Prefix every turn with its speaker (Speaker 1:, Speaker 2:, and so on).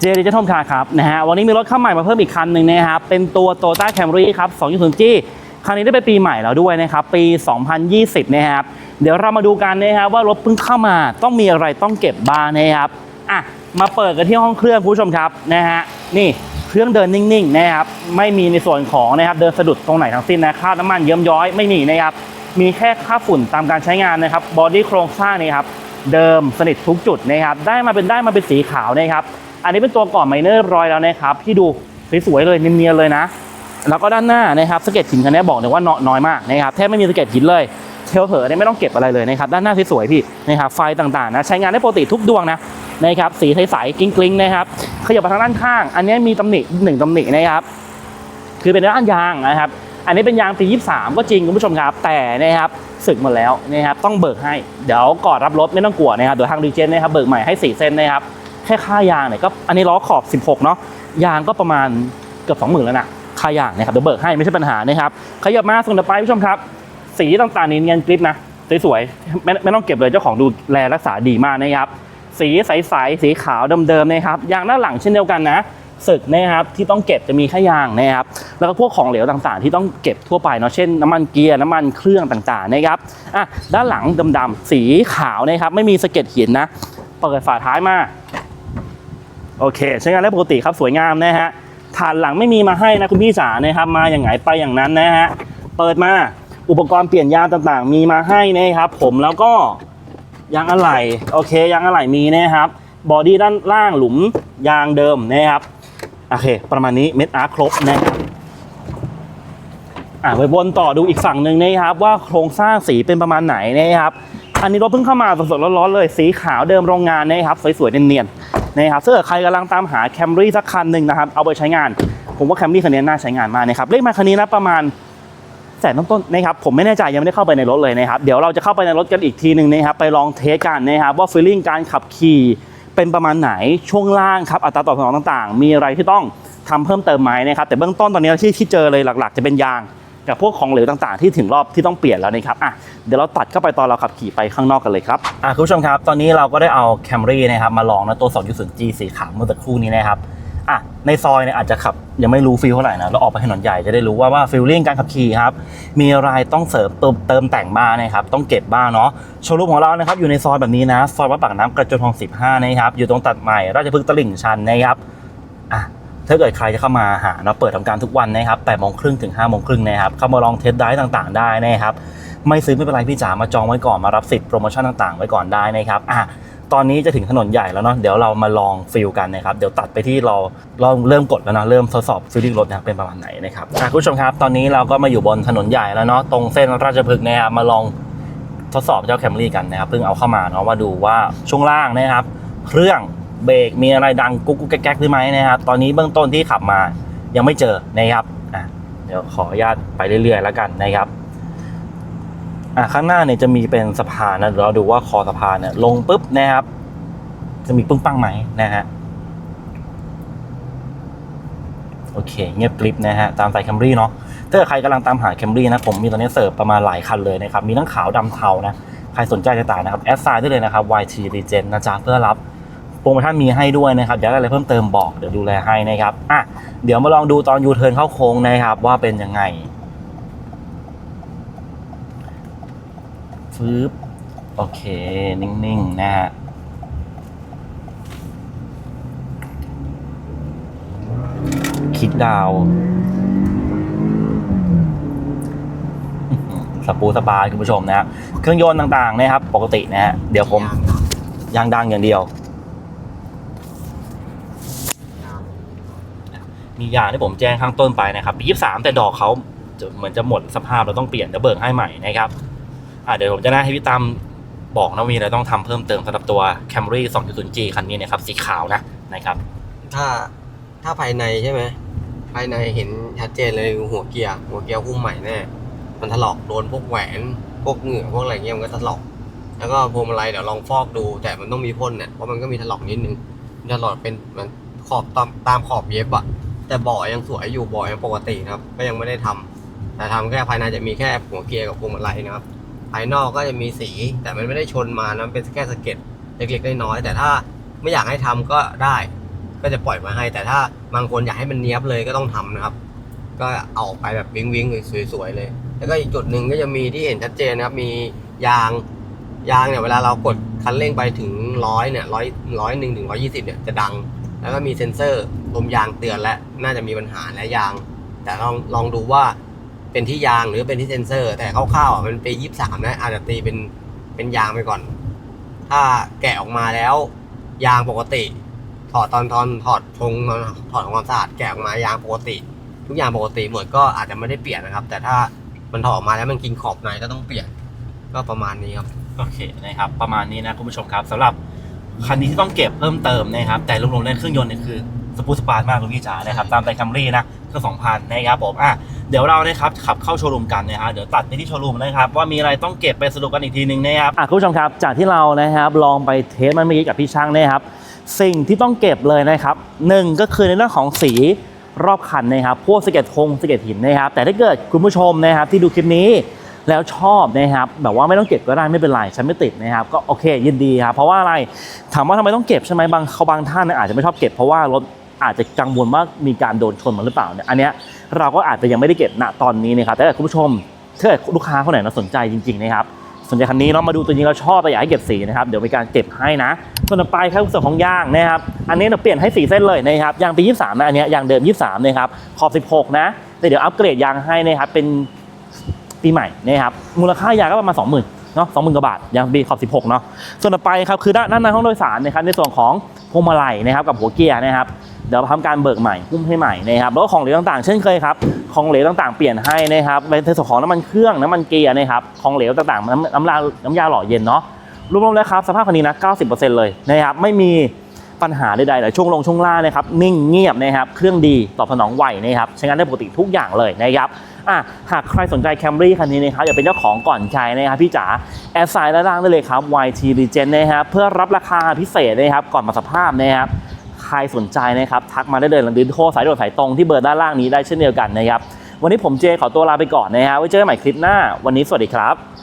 Speaker 1: เจดิจิทัลคาร์ครับนะฮะวันนี้มีรถเข้าใหม่มาเพิ่มอีกคันหนึ่งนะครับเป็นตัว Toyota Camry ครับ 2.0G คันนี้ได้ไปปีใหม่แล้วด้วยนะครับ ปี 2020 นะครับ เดี๋ยวเรามาดูกันนะครับว่ารถเพิ่งเข้ามาต้องมีอะไรต้องเก็บบ้างนะครับอะมาเปิดกันที่ห้องเครื่องคุณผู้ชมครับนะฮะนี่เครื่องเดินนิ่งๆนะครับไม่มีในส่วนของนะครับเดินสะดุดตรงไหนทั้งสิ้นนะคราบน้ำมันเยิ้มย้อยไม่มีนะครับมีแค่ค่าฝุ่นตามการใช้งานนะครับบอดี้โครงสร้างนี่ครับเดิมสนิททุกจุดนะครับได้มาเป็นได้มาเป็นสีขาวนะครับ อันนี้เป็นตัวก่อนไมเนอร์รอยแล้วนะครับที่ดูสวยๆเลยเนียนๆเลยนะ แล้วก็ด้านหน้านะครับสะเก็ดหินคันนี้บอกเลยว่าน้อยมากนะครับแทบไม่มีสะเก็ดหินเลยเทลเผอเนี่ยไม่ต้องเก็บอะไรเลยนะครับด้านหน้าสวยๆพี่นะครับไฟต่างๆนะใช้งานได้ปกติทุกดวงนะนะครับสีใสๆกลิ้งๆนะครับขยับมาทางด้านข้าง อันนี้มีตำหนิหนึ่งตำหนินะครับคือเป็นด้านยางนะครับอันนี้เป็นยางปี 23 ก็จริงคุณผู้ชมครับ แต่นะครับสึกหมดแล้วนะครับต้องเบิกให้ เดี๋ยวก่อนรับรถไม่ต้องกลัวนะครับเดี๋ยวทางดีเจนนะครับเบิกใหม่ให้ 4 เส้นนะครับ แค่ค่ายางเนี่ยก็อันนี้ล้อขอบ 16 เนาะยางก็ประมาณเกือบ20,000แล้วนะค่ายางนะครับเดี๋ยวเบิกให้ไม่ใช่ปัญหานะครับขยับมาส่วนต่อไปผู้ชมครับ สีต่างๆนี่เนียนกริปนะสวยๆไม่ไม่ต้องเก็บเลยเจ้าของดูแลรักษาดีมากนะครับสีใสๆสีขาวเดิมๆนะครับยางด้าหลังเช่นเดียวกันนะสึกนะครับที่ต้องเก็บจะมีแค่ยางนะครับแล้วก็พวกของเหลวต่างๆ ที่ต้องเก็บทั่วไปเนาะเช่นน้ำมันเกียร์น้ำมันเครื่องต่างๆนะครับอะด้านหลังดำๆสีขาวนะครับไม่มีสะเก็ดหินนะเปิดฝาท้ายมา โอเค ใช้งานได้ปกติครับสวยงามนะฮะฐานหลังไม่มีมาให้นะคุณพี่จ๋านะครับมาอย่างไงไปอย่างนั้นนะฮะเปิดมาอุปกรณ์เปลี่ยนยางต่างๆ มีมาให้นะครับ ผมแล้วก็ยางอะไหล่โอเคยางอะไหล่มีนะครับบอดี้ด้านล่างหลุมยางเดิมนะครับโอเค ประมาณนี้เม็ดอาร์ครบนะครับอะไปวนต่อดูอีกฝั่งหนึ่งนะครับ ว่าโครงสร้างสีเป็นประมาณไหนนะครับ อันนี้รถเพิ่งเข้ามาสดๆร้อนๆเลย สีขาวเดิมโรงงานนะครับ สวยๆเนียนๆ นะครับถ้าเกิดใครกำลังตามหาแคมรี่สักคันหนึ่งนะครับเอาไปใช้งาน ผมว่าแคมรี่คันนี้น่าใช้งานมากนะครับเลขมาคันนี้นะประมาณแสนต้นๆนะครับผมไม่แน่ใจยังไม่ได้เข้าไปในรถเลยนะครับเดี๋ยวเราจะเข้าไปในรถกันอีกทีหนึ่งนะครับไปลองเทสกันนะครับว่าฟีลลิ่งการขับขี่เป็นประมาณไหนช่วงล่างครับอัตราตอบสนองต่างๆ มีอะไรที่ต้องทำเพิ่มเติมไหมนะครับแต่เบื้องต้นตอนนี้ที่ที่เจอเลยหลัก ๆ จะเป็นยาง กับพวกของเหลวต่างๆ ที่ถึงรอบที่ต้องเปลี่ยนแล้วนะครับอะเดี๋ยวเราตัดเข้าไปตอนเราขับขี่ไปข้างนอกกันเลยครับอะคุณผู้ชมครับตอนนี้เราก็ได้เอา Camry นะครับมาลองนะตัว 2.0G สีขาวเมื่อสักครู่นี้นะครับอะในซอยเนี่ยอาจจะขับยังไม่รู้ฟีลเท่าไหร่นะเราออกไปถนนใหญ่จะได้รู้ว่าว่าฟีลลิ่งการขับขี่ครับมีอะไรต้องเสริมเติมเติมแต่งบ้างนะครับต้องเก็บบ้างเนาะโชว์รูมของเรานะครับอยู่ในซอยแบบนี้นะซอยวัดปากน้ำกระจนทอง 15 นะครับอยู่ตรงตัดใหม่ราชพฤกษ์ตลิ่งชันนะครับอะ ถ้าเกิดใครจะเข้ามาหาเราเปิดทำการทุกวันนะครับ8โมงครึ่งถึง5โมงครึ่งนะครับ เข้ามาลองเทสได้ต่างๆ ได้นะครับ ไม่ซื้อไม่เป็นไรพี่จ๋ามาจองไว้ก่อนมารับสิทธิ์โปรโมชั่นต่างๆ ไว้ก่อนได้นะครับอะตอนนี้จะถึงถนนใหญ่แล้วเนาะเดี๋ยวเรามาลองฟิลกันนะครับเดี๋ยวตัดไปที่เราเราเริ่มกดแล้วนะเริ่มทดสอบฟิลลิ่งรถนะครับเป็นประมาณไหนนะครับอะคุณผู้ชมครับ ตอนนี้เราก็มาอยู่บนถนนใหญ่แล้วเนาะตรงเส้นราชพฤกษ์นะครับมาลองทดสอบเจ้าแคมรี่กันนะครับเพิ่งเอาเข้ามาเนาะว่าดูว่าช่วงล่างนะครับ เครื่อง เบรกมีอะไรดังกุ๊กกุ๊กแก๊กหรือไหมนะครับ ตอนนี้เบื้องต้นที่ขับมายังไม่เจอนะครับอะเดี๋ยวขออนุญาตไปเรื่อยๆ แล้วกันนะครับอะข้างหน้าเนี่ยจะมีเป็นสะพานนะเราดูว่าคอสะพานเนี่ยลงปุ๊บนะครับ จะมีปึ้งปังไหมนะฮะโอเค เงียบกริบนะฮะตามสายแคมรี่เนาะถ้าใครกำลังตามหาแคมรี่นะผมมีตอนนี้เสิร์ฟประมาณหลายคันเลยนะครับ มีทั้งขาวดำเทานะ ใครสนใจจะตางนะครับ แอดไซน์ได้เลยนะครับ YT Regen นะจ๊ะเพื่อรับ รโมชั่นมีให้ด้วยนะครับอยากได้อะไรเพิ่มเติมบอกเดี๋ยวดูแลให้นะครับอะเดี๋ยวมาลองดูตอนยูเทิร์นเข้าโค้งนะครับ ว่าเป็นยังไงฟืบโอเค นิ่งๆนะฮะคลิกดาวน์อื้อหือสปูสบายคุณผู้ชมนะฮะเครื่องยนต์ต่างๆนะครับ ปกตินะฮะเดี๋ยวผมยางดังอย่างเดียว มีอย่างที่ผมแจ้งข้างต้นไปนะครับปี23แต่ดอกเขาเหมือนจะหมดสภาพเราต้องเปลี่ยนจะเบิกให้ใหม่นะครับอะเดี๋ยวผมจะได้ให้พี่ตั้มบอกนะวีเราต้องทำเพิ่มเติมสำหรับตัว Camry 2.0G คันนี้นะครับสีขาวนะนะครับ
Speaker 2: ถ้าถ้าภายในใช่ไหมภายในเห็นชัดเจนเลยหัวเกียร์หัวเกียร์หุ้มใหม่แน่มันถลอกโดนพวกแหวนพวกเหงื่อพวกอะไรเงี้ยมันก็ถลอก แล้วก็พวงมาลัยเดี๋ยวลองฟอกดู แต่มันต้องมีพ่นเนี่ยเพราะมันก็มีถลอกนิดนึงมันถลอกเป็นมันขอบตามตามขอบเย็บอะ แต่บ่อยังสวยอยู่บ่อยังปกตินะครับ ก็ยังไม่ได้ทำแต่ทำแค่ภายในจะมีแค่หัวเกียร์กับพวงมาลัยนะครับ ภายนอกก็จะมีสี แต่มันไม่ได้ชนมานะเป็นแค่สะเก็ดเล็กๆน้อยๆแต่ถ้าไม่อยากให้ทำก็ได้ ก็จะปล่อยมาให้ แต่ถ้าบางคนอยากให้มันเนี้ยบเลยก็ต้องทำนะครับ ก็เอาออกไปแบบวิงวิงๆสวยๆเลย แล้วก็อีกจุดหนึ่งก็จะมีที่เห็นชัดเจนนะครับ มียางยางเนี่ยเวลาเรากดคันเร่งไปถึงร้อยเนี่ยร้อยร้อยหนึ่งถึงร้อยี่สิบเนี่ยจะดัง แล้วก็มีเซ็นเซอร์ลมยางเตือนและน่าจะมีปัญหาและยาง แต่ลองลองดูว่าเป็นที่ยางหรือเป็นที่เซ็นเซอร์ แต่คร่าวๆมันเปียี่สามนะอาจจะตีเป็นเป็นยางไปก่อน ถ้าแกะออกมาแล้ว ยางปกติ ถอดตอนตอนถอดพงถอดของความสะอาดแกะออกมายางปกติ ทุกอย่างปกติหมดก็อาจจะไม่ได้เปลี่ยนนะครับ แต่ถ้ามันถอดออกมาแล้วมันกินขอบในก็ต้องเปลี่ยน ก็ประมาณนี้ครับ
Speaker 1: โอเคนะครับ ประมาณนี้นะคุณผู้ชมครับสำหรับ คันนี้ที่ต้องเก็บเพิ่มเติมนะครับ แต่รวมๆแล้วเครื่องยนต์เนี่ยคือสปูสปาร์ตมากคุณพี่จ๋านะครับตามไตคัมรี่นะเครื่องสองพันนะครับผมอะเดี๋ยวเรานะครับขับเข้าโชว์รูมกันนะฮะเดี๋ยวตัดไปที่โชว์รูมนะครับว่ามีอะไรต้องเก็บไปสรุปกันอีกทีหนึ่งนะครับอะคุณผู้ชมครับจากที่เรานะครับลองไปเทสมันเมื่อกี้กับพี่ช่างนะครับสิ่งที่ต้องเก็บเลยนะครับหนึ่งก็คือในเรื่องของสีรอบคันนะครับพวกสเก็ตธงสเก็ตหินนะครับแต่ถ้าเกิดคุณผู้ชมนะครับที่ดูคลิปนี้ แล้วชอบนะครับแบบว่าไม่ต้องเก็บก็ได้ไม่เป็นไรฉันไม่ติดนะครับก็โอเคยินดีครับเพราะว่าอะไรถามว่าทำไมต้องเก็บใช่ไหมบางเขาบางท่านอาจจะไม่ชอบเก็บเพราะว่ารถอาจจะกังวลว่ามีการโดนชนมาหรือเปล่าเนี่ยอันเนี้ยเราก็อาจจะยังไม่ได้เก็บณตอนนี้นะครับแต่คุณผู้ชมถ้าลูกค้าคนไหนนะสนใจจริงๆนะครับสนใจคันนี้เรามาดูตัวจริงเราชอบแต่อยากให้เก็บสีนะครับเดี๋ยวมีการเก็บให้นะส่วนต่อไปครับส่วนของยางนะครับอันนี้เราเปลี่ยนให้สีเส้นเลยนะครับยางปี 23นะอันนี้ยยางเดิม 23นะครับขอบ 16 นะแต่เดี๋ยวอัปเกรดยางให้นะครับเป็น ปีใหม่นะครับมูลค่ายางก็ประมาณ 20,000เนาะ20,000กว่าบาทยางปีขอบ 16 เนาะส่วนต่อไปครับคือด้านด้านในห้องโดยสารนะครับในส่วนของพวงมาลัยนะครับกับหัวเกียร์นะครับเดี๋ยวทำการเบิกใหม่หุ้มให้ใหม่นะครับแล้วก็ของเหลวต่างๆ เช่นเคยครับของเหลวต่างๆเปลี่ยนให้นะครับในส่วนของน้ำมันเครื่องน้ำมันเกียร์นะครับของเหลวต่างๆน้ำน้ำยาน้ำยาหล่อเย็นเนาะรวมๆแล้วครับสภาพคันนี้นะ 90%เลยนะครับไม่มีปัญหาใดๆเลยช่วงลงช่วงล่างนะครับนิ่งเงียบนะครับเครื่องดีตอบสนองไวนะครับใช้งานได้ปกติทุกอย่างเลยนะครับ อะหากใครสนใจแคมรี่คันนี้นะครับอยากเป็นเจ้าของก่อนใครนะครับพี่จ๋าแอดไซน์ด้านล่างได้เลยครับ YT Regen นะครับเพื่อรับราคาพิเศษนะครับก่อนมาสภาพนะครับใครสนใจนะครับทักมาได้เลยหรือโทรสายด่วนสายตรงที่เบอร์ด้านล่างนี้ได้เช่นเดียวกันนะครับวันนี้ผมเจขอตัวลาไปก่อนนะครับไว้เจอกันใหม่คลิปหน้า วันนี้สวัสดีครับ